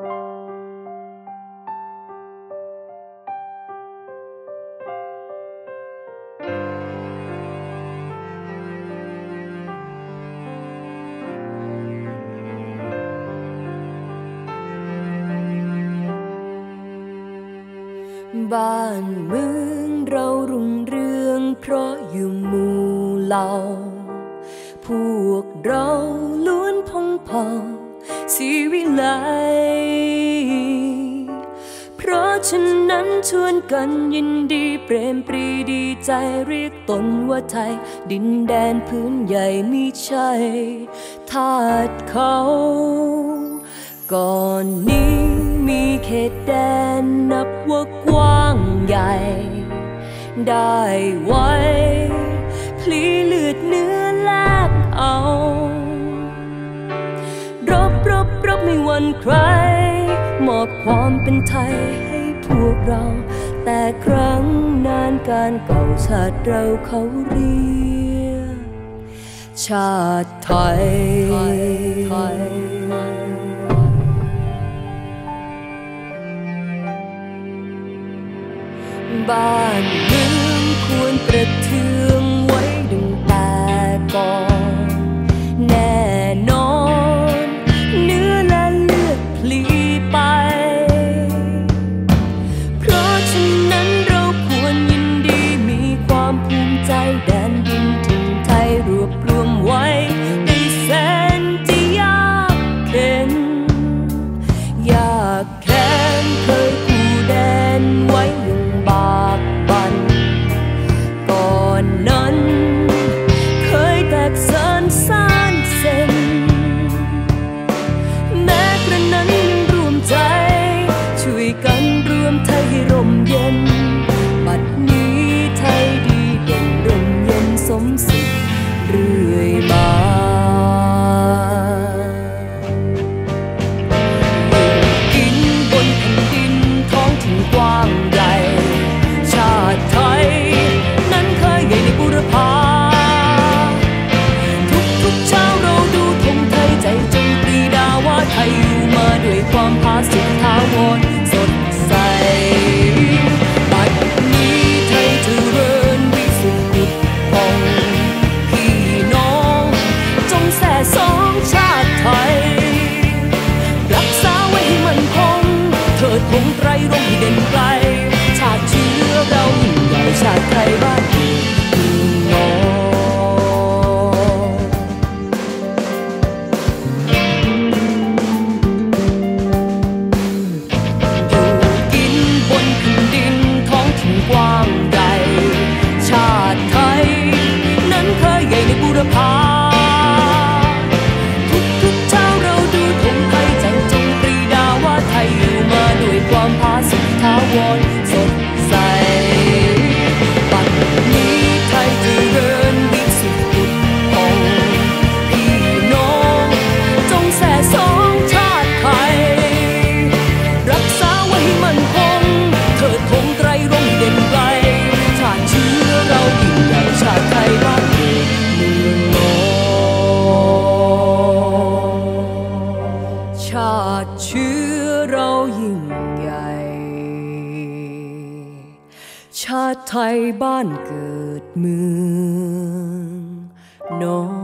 บ้านเมืองเรารุ่งเรืองเพราะอยู่หมู่เหล่า พวกเราล้วนพงเผ่าสีวิไล ฉันนั้นชวนกันยินดีเปรมปรีดีใจเรียกตนว่าไทย ดินแดนพื้นใหญ่มีชายทาสเขา ก่อนนี้มีเขตแดนนับว่ากว้างใหญ่ ได้ไว้พลีเลือดเนื้อแลกเอา รบรบรบไม่วันใคร มอบความเป็นไทย พวกเรา แต่ครั้งนานการเก่าชาติเราเขาเรียชาติไทยบ้าน tan 从前 ชาติเชื้อเรายิ่งใหญ่ ชาติไทยบ้านเกิดเมืองนอน